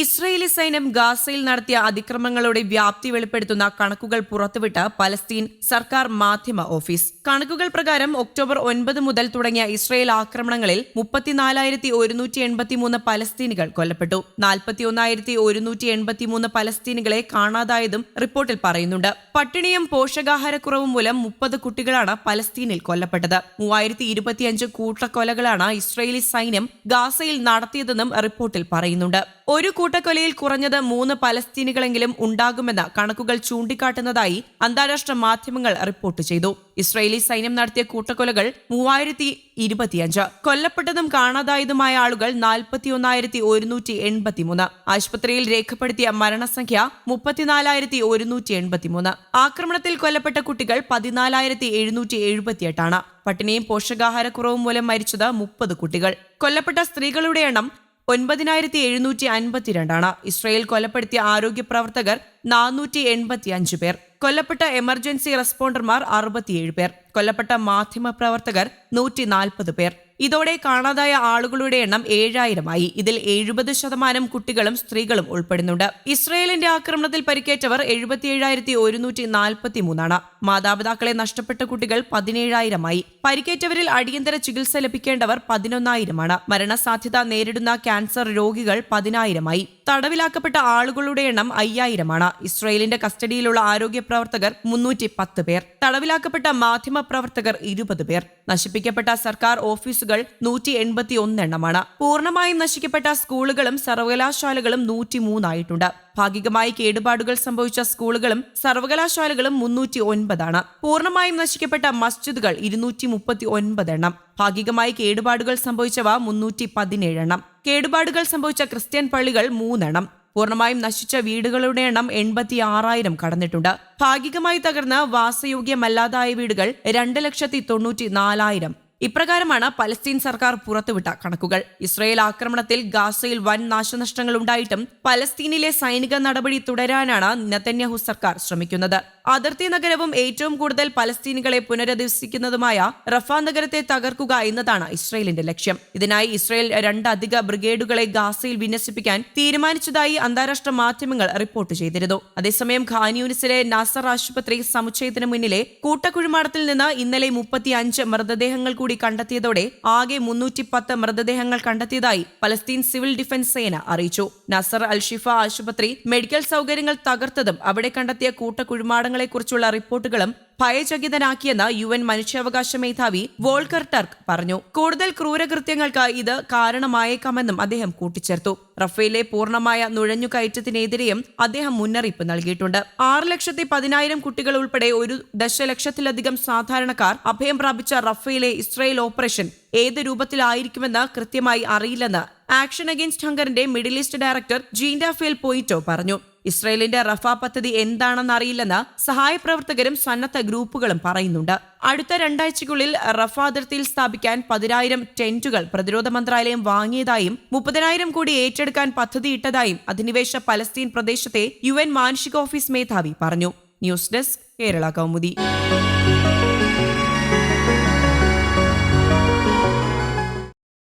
Israeli സൈന്യം ഗാസയിൽ നടത്തിയ അതിക്രമങ്ങളുടെ വ്യാപ്തി വെളിപ്പെടുത്തുന്ന കണക്കുകൾ പുറത്തുവിട്ട പലസ്തീൻ സർക്കാർ മാധ്യമ ഓഫീസ്. കണക്കുകൾ പ്രകാരം ഒക്ടോബർ ഒൻപത് മുതൽ തുടങ്ങിയ ഇസ്രയേൽ ആക്രമണങ്ങളിൽ മുപ്പത്തിനാലായിരത്തി ഒരുന്നൂറ്റി എൺപത്തിമൂന്ന് പലസ്തീനികൾ കൊല്ലപ്പെട്ടു. നാൽപ്പത്തിയൊന്നായിരത്തി ഒരുന്നൂറ്റി എൺപത്തിമൂന്ന് പലസ്തീനികളെ കാണാതായതും റിപ്പോർട്ടിൽ പറയുന്നുണ്ട്. പട്ടിണിയും പോഷകാഹാരക്കുറവും മൂലം മുപ്പത് കുട്ടികളാണ് പലസ്തീനിൽ കൊല്ലപ്പെട്ടത്. മൂവായിരത്തി ഇരുപത്തിയഞ്ച് കൂട്ടക്കൊലകളാണ് ഇസ്രയേലി സൈന്യം ഗാസയിൽ നടത്തിയതെന്നും റിപ്പോർട്ടിൽ പറയുന്നുണ്ട്. ഒരു കൂട്ടക്കൊലയിൽ കുറഞ്ഞത് മൂന്ന് പലസ്തീനികളെങ്കിലും ഉണ്ടാകുമെന്ന് കണക്കുകൾ ചൂണ്ടിക്കാട്ടുന്നതായി അന്താരാഷ്ട്ര മാധ്യമങ്ങൾ റിപ്പോർട്ട് ചെയ്തു. ഇസ്രയേലി സൈന്യം നടത്തിയ കൂട്ടക്കൊലകൾ മൂവായിരത്തി ഇരുപത്തിയഞ്ച്. കൊല്ലപ്പെട്ടതും കാണാതായതുമായ ആളുകൾ നാൽപ്പത്തിയൊന്നായിരത്തി ഒരുന്നൂറ്റി എൺപത്തിമൂന്ന്. ആശുപത്രിയിൽ രേഖപ്പെടുത്തിയ മരണസംഖ്യ മുപ്പത്തിനാലായിരത്തി ഒരുന്നൂറ്റി എൺപത്തിമൂന്ന്. ആക്രമണത്തിൽ കൊല്ലപ്പെട്ട കുട്ടികൾ പതിനാലായിരത്തി എഴുന്നൂറ്റി എഴുപത്തിയെട്ടാണ്. പട്ടിണിയും പോഷകാഹാരക്കുറവും മൂലം മരിച്ചത് മുപ്പത് കുട്ടികൾ. കൊല്ലപ്പെട്ട സ്ത്രീകളുടെ എണ്ണം ഒൻപതിനായിരത്തി എഴുന്നൂറ്റി അൻപത്തിരണ്ടാണ്. ഇസ്രയേൽ കൊലപ്പെടുത്തിയ ആരോഗ്യ പ്രവർത്തകർ നാനൂറ്റി എൺപത്തി അഞ്ച് പേർ. കൊല്ലപ്പെട്ട എമർജൻസി റെസ്പോണ്ടർമാർ അറുപത്തിയേഴ് പേർ. കൊല്ലപ്പെട്ട മാധ്യമ പ്രവർത്തകർ നൂറ്റി നാൽപ്പത് പേർ. ഇതോടെ കാണാതായ ആളുകളുടെ എണ്ണം ഏഴായിരമായി. ഇതിൽ എഴുപത് ശതമാനം കുട്ടികളും സ്ത്രീകളും ഉൾപ്പെടുന്നുണ്ട്. ഇസ്രയേലിന്റെ ആക്രമണത്തിൽ പരിക്കേറ്റവർ എഴുപത്തിയേഴായിരത്തി ഒരുന്നൂറ്റി നാൽപ്പത്തി മൂന്നാണ് മാതാപിതാക്കളെ നഷ്ടപ്പെട്ട കുട്ടികൾ പതിനേഴായിരമായി. പരിക്കേറ്റവരിൽ അടിയന്തര ചികിത്സ ലഭിക്കേണ്ടവർ പതിനൊന്നായിരമാണ്. മരണസാധ്യത നേരിടുന്ന ക്യാൻസർ രോഗികൾ പതിനായിരമായി. തടവിലാക്കപ്പെട്ട ആളുകളുടെ എണ്ണം അയ്യായിരമാണ്. ഇസ്രയേലിന്റെ കസ്റ്റഡിയിലുള്ള ആരോഗ്യ പ്രവർത്തകർ മുന്നൂറ്റി പത്ത് പേർ. തടവിലാക്കപ്പെട്ട മാധ്യമ പ്രവർത്തകർ ഇരുപത് പേർ. നശിപ്പിക്കപ്പെട്ട സർക്കാർ ഓഫീസുകൾ നൂറ്റി എൺപത്തി ഒന്നെണ്ണമാണ് പൂർണമായും നശിക്കപ്പെട്ട സ്കൂളുകളും സർവകലാശാലകളും നൂറ്റി മൂന്നായിട്ടുണ്ട് ഭാഗികമായി കേടുപാടുകൾ സംഭവിച്ച സ്കൂളുകളും സർവകലാശാലകളും മുന്നൂറ്റി ഒൻപതാണ് പൂർണമായും നശിക്കപ്പെട്ട മസ്ജിദുകൾ ഇരുന്നൂറ്റി മുപ്പത്തി ഒൻപത് എണ്ണം. ഭാഗികമായി കേടുപാടുകൾ സംഭവിച്ചവ മുന്നൂറ്റി പതിനേഴെണ്ണം കേടുപാടുകൾ സംഭവിച്ച ക്രിസ്ത്യൻ പള്ളികൾ മൂന്നെണ്ണം. പൂർണമായും നശിച്ച വീടുകളുടെ എണ്ണം എൺപത്തി ആറായിരം കടന്നിട്ടുണ്ട്. ഭാഗികമായി തകർന്ന വാസയോഗ്യമല്ലാതായ വീടുകൾ രണ്ട് ലക്ഷത്തി തൊണ്ണൂറ്റി നാലായിരം ഇപ്രകാരമാണ് പലസ്തീൻ സർക്കാർ പുറത്തുവിട്ട കണക്കുകൾ. ഇസ്രയേൽ ആക്രമണത്തിൽ ഗാസയിൽ വൻ നാശനഷ്ടങ്ങൾ ഉണ്ടായിട്ടും പലസ്തീനിലെ സൈനിക നടപടി തുടരാനാണ് നെതന്യാഹു സർക്കാർ ശ്രമിക്കുന്നത്. അതിർത്തി നഗരവും ഏറ്റവും കൂടുതൽ പലസ്തീനികളെ പുനരധിവസിക്കുന്നതുമായ റഫ നഗരത്തെ തകർക്കുക എന്നതാണ് ഇസ്രയേലിന്റെ ലക്ഷ്യം. ഇതിനായി ഇസ്രയേൽ രണ്ടധിക ബ്രിഗേഡുകളെ ഗാസയിൽ വിന്യസിപ്പിക്കാൻ തീരുമാനിച്ചതായി അന്താരാഷ്ട്ര മാധ്യമങ്ങൾ റിപ്പോർട്ട് ചെയ്തിരുന്നു. അതേസമയം ഖാൻയൂനിസിലെ നാസർ ആശുപത്രി സമുച്ചയത്തിന് മുന്നിലെ കൂട്ടക്കുഴിമാടത്തിൽ നിന്ന് ഇന്നലെ മുപ്പത്തി അഞ്ച് മൃതദേഹങ്ങൾ കൂടി കണ്ടെത്തിയതോടെ ആകെ മുന്നൂറ്റി പത്ത് മൃതദേഹങ്ങൾ കണ്ടെത്തിയതായി പലസ്തീൻ സിവിൽ ഡിഫൻസ് സേന അറിയിച്ചു. നസർ അൽഷിഫ ആശുപത്രി മെഡിക്കൽ സൗകര്യങ്ങൾ തകർത്തതും അവിടെ കണ്ടെത്തിയ കൂട്ടക്കുഴിമാടങ്ങളെക്കുറിച്ചുള്ള റിപ്പോർട്ടുകളും ഭയചകിതനാക്കിയെന്ന് യു എൻ മനുഷ്യാവകാശ മേധാവി വോൾക്കർ ടർക്ക് പറഞ്ഞു. കൂടുതൽ ക്രൂരകൃത്യങ്ങൾക്ക് ഇത് കാരണമായേക്കാമെന്നും അദ്ദേഹം കൂട്ടിച്ചേർത്തു. റഫേലെ പൂർണമായ നുഴഞ്ഞുകയറ്റത്തിനെതിരെയും അദ്ദേഹം മുന്നറിയിപ്പ് നൽകിയിട്ടുണ്ട്. ആറ് ലക്ഷത്തി പതിനായിരം കുട്ടികൾ ഉൾപ്പെടെ ഒരു ദശലക്ഷത്തിലധികം സാധാരണക്കാർ അഭയം പ്രാപിച്ച റഫേലെ ഇസ്രായേൽ ഓപ്പറേഷൻ ഏത് രൂപത്തിലായിരിക്കുമെന്ന് കൃത്യമായി അറിയില്ലെന്ന് action against ഹങ്കറിന്റെ Middle East director Jean Raphael Poitou പറഞ്ഞു. ഇസ്രയേലിന്റെ റഫാ പദ്ധതി എന്താണെന്ന് അറിയില്ലെന്ന് സഹായപ്രവർത്തകരും സന്നദ്ധ ഗ്രൂപ്പുകളും പറയുന്നുണ്ട്. അടുത്ത രണ്ടാഴ്ചയ്ക്കുള്ളിൽ റഫ അതിർത്തിയിൽ സ്ഥാപിക്കാൻ പതിനായിരം ടെന്റുകൾ പ്രതിരോധ മന്ത്രാലയം വാങ്ങിയതായും മുപ്പതിനായിരം കോടി ഏറ്റെടുക്കാൻ പദ്ധതിയിട്ടതായും അധിനിവേശ പലസ്തീൻ പ്രദേശത്തെ യു എൻ മാനുഷിക ഓഫീസ് മേധാവി പറഞ്ഞു. News desk Kerala Kaumudi.